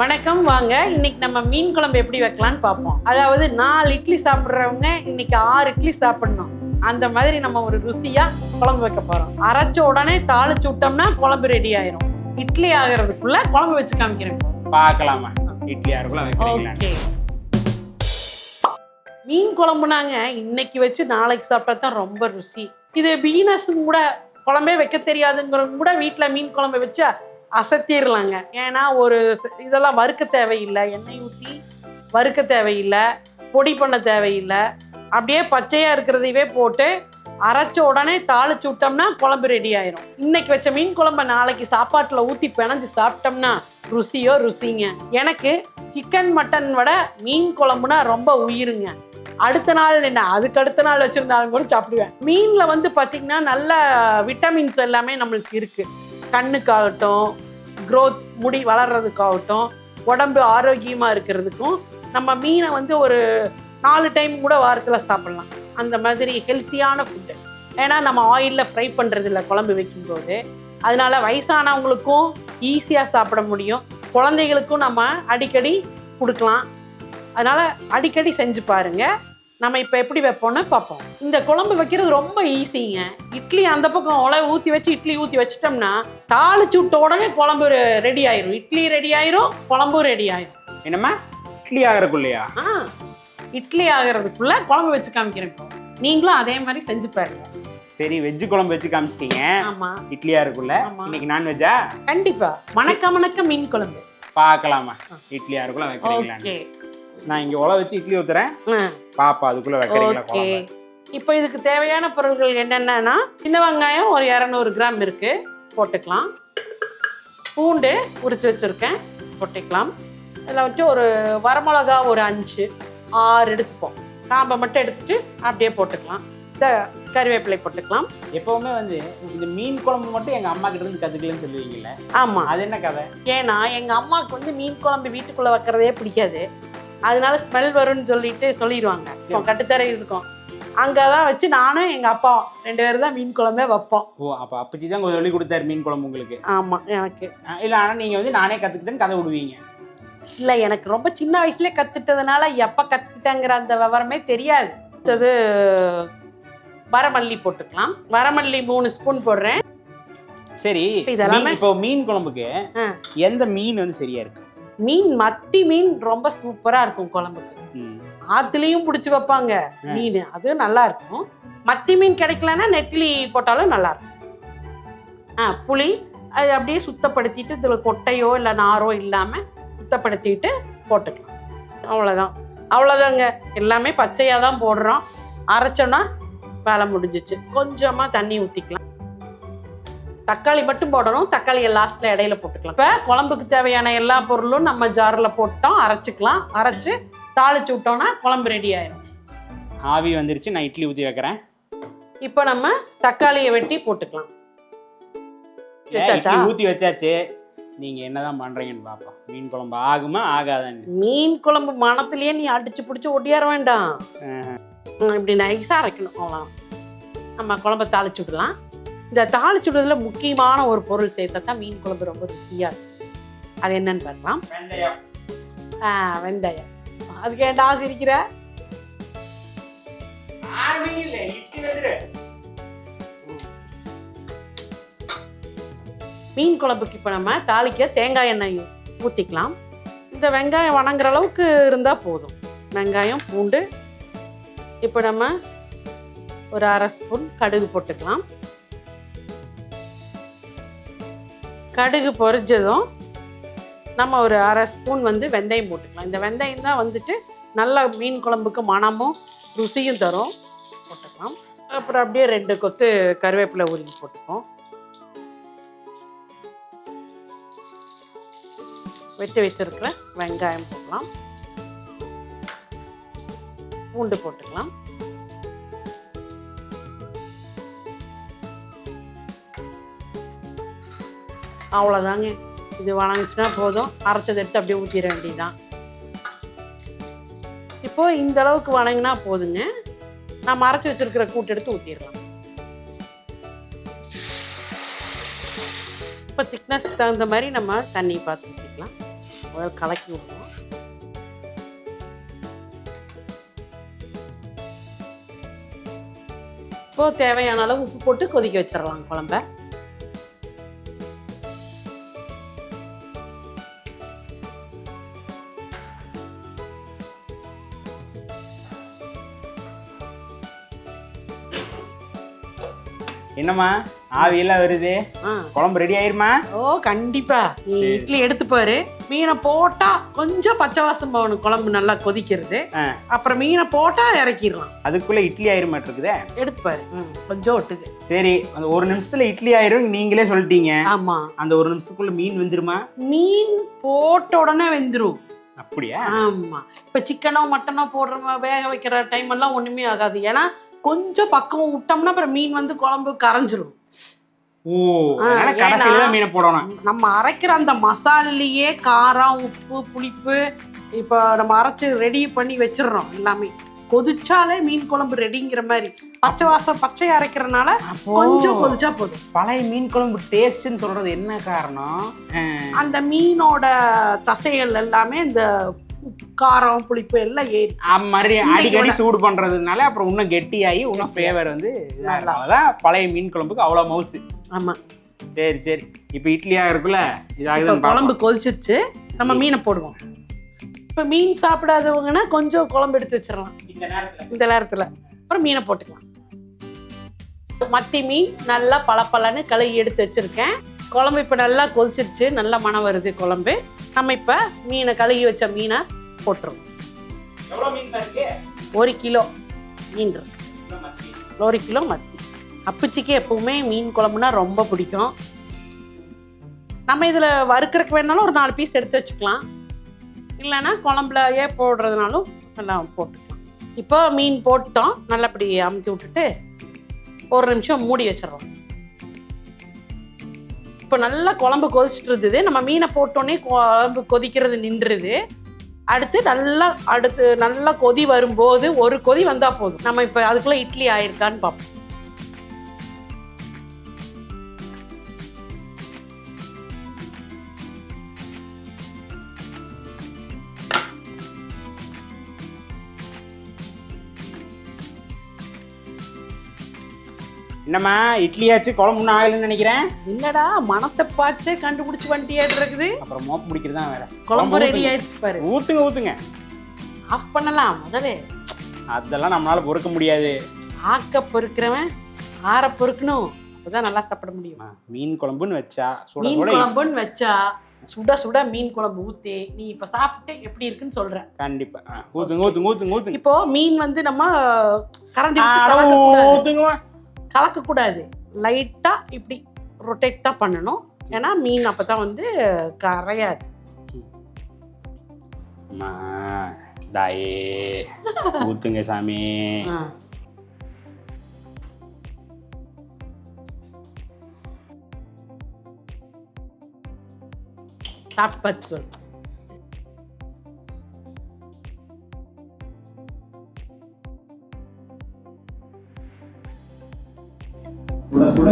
வணக்கம் வாங்க. இன்னைக்கு நம்ம மீன் குழம்பு எப்படி வைக்கலாம்னு பார்ப்போம். அதாவது நாலு இட்லி சாப்பிட்றவங்க இன்னைக்கு ஆறு இட்லி சாப்பிடணும். அந்த மாதிரி நம்ம ஒரு ருசியா குழம்பு வைக்க போறோம். அரைச்ச உடனே தாளிச்சு விட்டோம்னா குழம்பு ரெடி ஆயிரும். இட்லி ஆகிறதுக்குள்ள குழம்பு வச்சு காமிக்கிறேன். பார்க்கலாமா? இட்லி ஓகே. மீன் குழம்புனாங்க இன்னைக்கு வச்சு நாளைக்கு சாப்பிட்டா தான் ரொம்ப ருசி. இது பீனஸும் கூட குழம்பே வைக்க தெரியாதுங்கிறவங்க கூட வீட்டில் மீன் குழம்பு வச்சு அசத்திடலாங்க ஏன்னா ஒரு இதெல்லாம் வறுக்க தேவையில்லை எண்ணெய் ஊற்றி வறுக்க தேவையில்லை பொடி பண்ண தேவையில்லை. அப்படியே பச்சையாக இருக்கிறதையவே போட்டு அரைச்ச உடனே தாளிச்சு விட்டோம்னா குழம்பு ரெடி ஆயிரும். இன்னைக்கு வச்ச மீன் குழம்ப நாளைக்கு சாப்பாட்டில் ஊற்றி பிணைஞ்சு சாப்பிட்டோம்னா ருசியோ ருசிங்க. எனக்கு சிக்கன் மட்டன் விட மீன் குழம்புனா ரொம்ப உயிருங்க. அடுத்த நாள் என்ன அதுக்கு அடுத்த நாள் வச்சிருந்தாலும் கூட சாப்பிடுவேன். மீன்ல வந்து பாத்தீங்கன்னா நல்ல விட்டமின்ஸ் எல்லாமே நம்மளுக்கு இருக்கு. கண்ணுக்காகட்டும் க்ரோத் முடி வளர்றதுக்காகட்டும் உடம்பு ஆரோக்கியமாக இருக்கிறதுக்கும் நம்ம மீனை வந்து ஒரு நாலு டைம் கூட வாரத்தில் சாப்பிடலாம். அந்த மாதிரி ஹெல்த்தியான ஃபுட்டு ஏன்னா நம்ம ஆயிலில் ஃப்ரை பண்ணுறது இல்லை குழம்பு வைக்கும்போது. அதனால வயசானவங்களுக்கும் ஈஸியாக சாப்பிட முடியும். குழந்தைகளுக்கும் நம்ம அடிக்கடி கொடுக்கலாம். அதனால் அடிக்கடி செஞ்சு பாருங்கள் நம்ம இப்போ எப்படி வைப்போம்னு பார்ப்போம். இந்த குழம்பு வைக்கிறது ரொம்ப ஈஸிங்க இட்லி அந்த பக்கம் உலை ஊற்றி வச்சு இட்லி ஊற்றி வச்சிட்டோம்னா தாளிச்சு விட்ட உடனே குழம்பு ரெடி ஆயிரும். இட்லி ரெடி ஆயிரும் குழம்பும் ரெடி ஆயிரும். என்னம்மா? இட்லி ஆகிறக்குள்ளையா ஆ இட்லி ஆகிறதுக்குள்ள குழம்பு வச்சு காமிக்கிறேன் இப்போ. நீங்களும் அதே மாதிரி செஞ்சு பாருங்க. சரி வெஜ்ஜு குழம்பு வச்சு காமிச்சிட்டீங்க. ஆமா. இட்லியா இருக்குல்ல. இன்னைக்கு நான்வெஜ்ஜா கண்டிப்பா. மணக்க மணக்க மீன் குழம்பு. பார்க்கலாமா இட்லி யாருக்குள்ள வைக்கிறீங்களா நான் இங்க உல வச்சு இட்லி ஊத்துறேன். பாப்பா அதுக்குள்ள வைக்கிறீங்களா ஓகே. குழம்பு? இப்போ இதுக்கு தேவையான பொருட்கள் என்னென்னா சின்ன வெங்காயம் ஒரு இரநூறு கிராம் இருக்கு. போட்டுக்கலாம். பூண்டு உரிச்சு வச்சிருக்கேன். போட்டுக்கலாம். இதில் வச்சு ஒரு வரமிளகா ஒரு அஞ்சு ஆறு எடுத்துப்போம். காம்பை மட்டும் எடுத்துட்டு அப்படியே போட்டுக்கலாம். இந்த கறிவேப்பிலை போட்டுக்கலாம். எப்பவுமே வந்து இந்த மீன் குழம்பு மட்டும் எங்க அம்மா கிட்ட இருந்து கத்துக்கலன்னு சொல்லுவீங்கல்ல? ஆமாம் அது என்ன கதை? ஏன்னா எங்கள் அம்மாவுக்கு வந்து மீன் குழம்பு வீட்டுக்குள்ளே வைக்கிறதே பிடிக்காது. அதனால ஸ்மெல் வரும்னு சொல்லிட்டு சொல்லிடுவாங்க கட்டுத்தரை இருக்கும். அங்கே தான் வச்சு நானும் எங்கள் அப்பா ரெண்டு பேரும் தான் மீன் குழம்பே வைப்போம். ஓ அப்ப அப்பச்சி தான் கொஞ்சம் சொல்லி கொடுத்தாரு மீன் குழம்பு உங்களுக்கு. ஆமாம் எனக்கு. இல்ல ஆனா நீங்க வந்து நானே கத்துக்கிட்டேன்னு கதை விடுவீங்க. இல்லை எனக்கு ரொம்ப சின்ன வயசுலேயே கற்றுட்டதுனால எப்போ கற்றுக்கிட்டேங்கிற அந்த விவரமே தெரியாது. அடுத்தது வரமல்லி போட்டுக்கலாம். வரமல்லி மூணு ஸ்பூன் போடுறேன். சரி இப்ப இதெல்லாமே- இப்போ மீன் குழம்புக்கு. எந்த மீன் வந்து சரியா இருக்கு? மீன் மத்தி மீன் ரொம்ப சூப்பராக இருக்கும் குழம்புக்கு. ஆத்துலேயும் பிடிச்சி வைப்பாங்க. மீன். அது நல்லா இருக்கும். மத்தி மீன் கிடைக்கலன்னா நெத்திலி போட்டாலும் நல்லா இருக்கும். ஆ புளி அது அப்படியே சுத்தப்படுத்திட்டு இதில் கொட்டையோ இல்லை நாரோ இல்லாமல் சுத்தப்படுத்திட்டு போட்டுக்கலாம். அவ்வளோதான் அவ்வளோதாங்க எல்லாமே பச்சையாக தான் போடுறோம். அரைச்சோன்னா வேலை முடிஞ்சிச்சு. கொஞ்சமாக தண்ணி ஊற்றிக்கலாம் தக்காளி மட்டும் போடணும். தக்காளியை லாஸ்ட்டில் இடையில போட்டுக்கலாம். இப்போ குழம்புக்கு தேவையான எல்லா பொருளும் நம்ம ஜாரில் போட்டோம். அரைச்சிக்கலாம். அரைச்சு தாளிச்சு விட்டோம்னா குழம்பு ரெடி ஆயிடும் ஆவி வந்துருச்சு. நான் இட்லி ஊத்தி வைக்கிறேன். இப்போ நம்ம தக்காளியை வெட்டி போட்டுக்கலாம். ஏன் வச்சாச்சா? நீங்க என்னதான் பண்றீங்கன்னு பாப்போம். மீன் குழம்பு ஆகுமா ஆகாதான்னு. மீன் குழம்பு மணத்துலயே நீ அடிச்சு பிடிச்சி ஒட்டியார வேண்டாம். இப்படி நைஸாக அரைக்கணும். அவ்வளோ நம்ம குழம்ப தாளிச்சு விடலாம். இந்த தாளிச்சு விடுறதுல முக்கியமான ஒரு பொருள் சேர்த்தா தான் மீன் குழம்பு ரொம்ப ருசியாக இருக்கும் அது என்னன்னு பார்க்கலாம். ஆ வெந்தயம். அதுக்கு ஏன்டா சிரிக்கிற? மீன் குழம்புக்கு இப்போ நம்ம தாளிக்க தேங்காய் எண்ணெய் ஊற்றிக்கலாம் இந்த வெங்காயம் வணங்குற அளவுக்கு இருந்தால் போதும். வெங்காயம் பூண்டு. இப்போ நம்ம ஒரு அரை ஸ்பூன் கடுகு போட்டுக்கலாம். கடுகு பொரிஞ்சதும் நம்ம ஒரு அரை ஸ்பூன் வந்து வெந்தயம் போட்டுக்கலாம். இந்த வெந்தயம் தான் வந்துட்டு நல்ல மீன் குழம்புக்கு மணமும் ருசியும் தரும். போட்டுக்கலாம். அப்புறம் அப்படியே ரெண்டு கொத்து கருவேப்பிலை உருவி போட்டுப்போம். வெட்டி வச்சிருக்கிற வெங்காயம் போடலாம் பூண்டு போட்டுக்கலாம். அவ்வளோதாங்க இது வணங்குச்சுன்னா போதும். அரைச்சதை எடுத்து அப்படியே ஊற்றிட வேண்டியதுதான். இப்போ இந்த அளவுக்கு வணங்கினா போதுங்க. நம்ம அரைச்சி வச்சிருக்கிற கூட்டு எடுத்து ஊற்றிடலாம் இப்போ திக்னஸ் தகுந்த மாதிரி நம்ம தண்ணி பார்த்து ஊற்றிக்கலாம் முதல்ல கலக்கி விடுவோம். இப்போ தேவையான அளவு உப்பு போட்டு கொதிக்க வச்சிடலாம் குழம்ப. என்னம்மா? ஆவியெல்லாம் வருது. குழம்பு ரெடி ஆயிருமா? ஓ கண்டிப்பா. நீ. இட்லி எடுத்து பாரு. மீனை போட்டா கொஞ்சம் பச்சை வாசம் போகணும் குழம்பு நல்லா கொதிக்கிறது. அப்புறம் மீனை போட்டா இறக்கிடலாம். அதுக்குள்ள இட்லி ஆயிருமாட்டிருக்குதே? எடுத்து பாரு. ம், கொஞ்சம் ஒட்டுது சரி அந்த ஒரு நிமிஷத்துல இட்லி ஆயிரும் நீங்களே சொல்லிட்டீங்க. ஆமா. அந்த ஒரு நிமிஷத்துக்குள்ள மீன் வெந்துருமா? மீன் போட்ட உடனே வெந்துரும். அப்படியா? ஆமா. இப்ப சிக்கனோ மட்டனோ போடுற வேக வைக்கிற டைம் எல்லாம் ஒண்ணுமே ஆகாது. ஏன்னா கொஞ்சம் பக்கம் விட்டோம்னா அப்புறம் மீன் வந்து குழம்பு கரைஞ்சிரும். மீனை போடணும். நம்ம அரைக்கிற அந்த மசாலிலேயே காரம் உப்பு புளிப்பு இப்போ நம்ம அரைச்சு ரெடி பண்ணி வச்சிடுறோம் எல்லாமே. கொதிச்சாலே மீன் குழம்பு ரெடிங்கிற மாதிரி. பச்சை வாசம் பச்சை அரைக்கிறனால கொஞ்சம் கொதிச்சா போதும். பழைய மீன் குழம்பு டேஸ்ட்னு சொல்றது என்ன காரணம்? அந்த மீனோட தசைகள் எல்லாமே இந்த காரம் புளிப்பு எல்லாம் ஏறி மாதிரி அடிக்கடி கூட- சூடு பண்றதுனால அப்புறம் இன்னும் கெட்டியாகி இன்னும் ஃப்ளேவர் வந்து. அதான் பழைய மீன் குழம்புக்கு அவ்வளோ மவுசு. ஆமா. சரி சரி. இப்போ இட்லியா இருக்குல்ல இதாகுதுன்னு குழம்பு. கொதிச்சிருச்சு. நம்ம மீனை போடுவோம். இப்போ மீன் சாப்பிடாதவங்கன்னா கொஞ்சம் குழம்பு எடுத்து வச்சிடலாம். இந்த நேரத்துல. இந்த நேரத்தில். அப்புறம் மீனை போட்டுக்கலாம். மத்தி மீன் நல்லா பளபளன்னு கழுவி எடுத்து வச்சிருக்கேன். குழம்பு இப்போ நல்லா கொதிச்சிருச்சு நல்லா மணம் வருது குழம்பு. நம்ம இப்போ மீனை கழுகி வச்ச மீனை போட்டுருவோம். ஒரு கிலோ மீன் இருக்கு. ஒரு கிலோ மத்தி. அப்புச்சிக்கு எப்பவுமே மீன் குழம்புனா ரொம்ப பிடிக்கும். நம்ம இதில் வறுக்கறதுக்கு வேணாலும் ஒரு நாலு பீஸ் எடுத்து வச்சுக்கலாம். இல்லைன்னா குழம்புலயே போடுறதுனாலும் எல்லாம் போட்டுக்கலாம். இப்போ மீன் போட்டோம். நல்லபடி அமுத்தி விட்டுட்டு ஒரு நிமிஷம் மூடி வச்சிடுறோம். இப்போ நல்லா குழம்பு கொதிச்சிட்டு இருந்தது நம்ம மீனை போட்டோன்னே குழம்பு கொதிக்கிறது நின்றுது. அடுத்து நல்லா அடுத்து நல்லா கொதி வரும்போது ஒரு கொதி வந்தால் போதும். நம்ம இப்போ அதுக்குள்ளே இட்லி ஆயிருக்கான்னு பார்ப்போம் என்னம்மா இட்லியாச்சு குழம்பு ஒன்றும் ஆகலைன்னு நினைக்கிறேன்? என்னடா மனத்தை பார்த்தே கண்டுபிடிச்சு வண்டியாட்டு இருக்குது அப்புறம் மோப்பு பிடிக்கிறது தான் வேற. குழம்பு ரெடி ஊத்துங்க. ஆயிடுச்சு பாரு. ஊத்துங்க ஊத்துங்க. ஆஃப் பண்ணலாம் முதலே. அதெல்லாம் நம்மளால பொறுக்க முடியாது. ஆக்க பொறுக்கிறவன் ஆற பொறுக்கணும். அப்பதான் நல்லா சாப்பிட முடியும். மீன் குழம்புன்னு வச்சா சுட மீன் குழம்புன்னு வச்சா சுட சுட மீன் குழம்பு ஊத்தி நீ இப்ப சாப்பிட்டு எப்படி இருக்குன்னு சொல்ற கண்டிப்பா. ஊத்துங்க ஊத்துங்க ஊத்துங்க ஊத்துங்க. இப்போ மீன் வந்து நம்ம கரண்டி அட, கலக்க ஊத்துங்கம்மா கலக்க கூடாது லைட்டா இப்படி ரொட்டேட் தான் பண்ணணும். ஏன்னா மீன் அப்பதான் வந்து கரையாது. தாயே ஊத்துங்க சாமி. சாப்பிட்டு சொல்லு.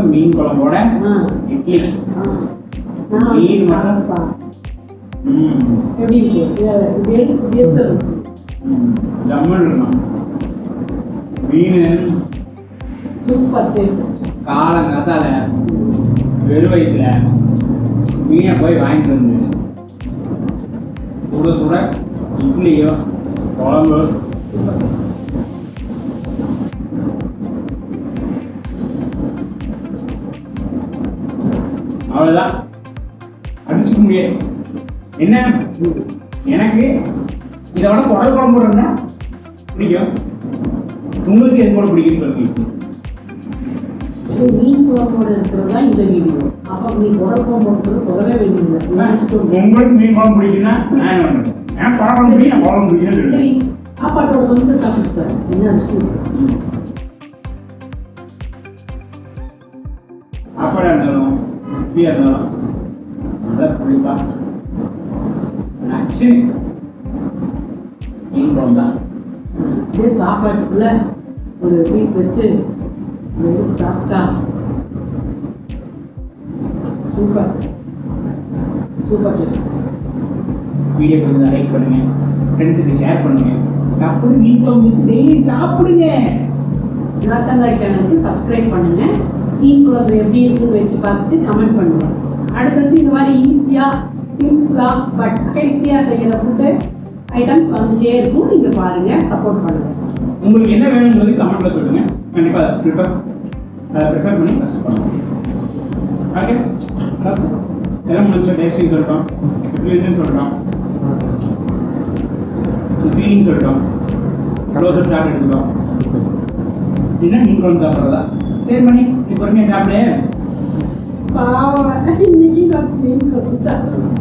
சுட மீன் குழம்போட இட்லி. மீன் மட்டும் ஜம்மன் மீன். காலங்காத்தால வெறும் வயிற்றுல மீனை போய் வாங்கிட்டு வந்து சுட சுட இட்லியோ குழம்பு அவ்வளோதான் அடிச்சுக்க முடியாது என்ன? எனக்கு இதை விட குடல் குழம்பு இருந்தா பிடிக்கும். உங்களுக்கு எது கூட பிடிக்கும்னு சொல்லுங்க உங்களுக்கு மீன் குழம்பு பிடிக்குன்னா நான் என்ன குழம்பு மீன் குழம்பு பிடிக்குன்னு சரி சாப்பாட்டோட என்ன விஷயம்? சாப்பாடு இருந்தாலும் இட்லியாக இருந்தாலும் நல்லா நச்சு. மீன் குழம்பு தான். அப்படியே சாப்பாட்டுக்குள்ள ஒரு பீஸ் வச்சு எடுத்து சாப்பிட்டா சூப்பர் சூப்பர் டேஸ்ட் வீடியோ பிடிச்சா லைக் பண்ணுங்க. ஃப்ரெண்ட்ஸுக்கு ஷேர் பண்ணுங்க. அப்படி குழம்பு வச்சு டெய்லி சாப்பிடுங்க நாத்தங்காய் சேனலுக்கு சப்ஸ்கிரைப் பண்ணுங்க. மீன் குழம்பு எப்படி இருக்குன்னு வச்சு பார்த்துட்டு கமெண்ட் பண்ணுவோம். அடுத்தடுத்து இந்த மாதிரி ஈஸியாக சிம்பிளாக பட் ஹெல்த்தியாக செய்கிற ஃபுட்டு ஐட்டம்ஸ் வந்துட்டே இருக்கும். நீங்கள் பாருங்கள் சப்போர்ட் பண்ணுங்கள் உங்களுக்கு என்ன வேணும்ன்றது கமெண்ட்டில் சொல்லுங்க. கண்டிப்பாக அதை ப்ரிஃபர் அதை ப்ரிஃபர் பண்ணி ஃபஸ்ட் பண்ணுவோம். ஓகே எல்லாம் முடிச்ச டேஸ்டிங் சொல்லிட்டோம் எப்படி இருக்குன்னு சொல்லிட்டோம். ஃபீலிங் சொல்லிட்டோம். க்ளோஸ் சாப்பிட்டு எடுத்துட்டோம். என்ன மீன் குழம்பு சாப்பிட்றதா? சரி பண்ணி நீ பொறுமையாக சாப்பிடு பாவம் இன்னைக்கு நான் மீன் குழம்பு சாப்பிடுவேன்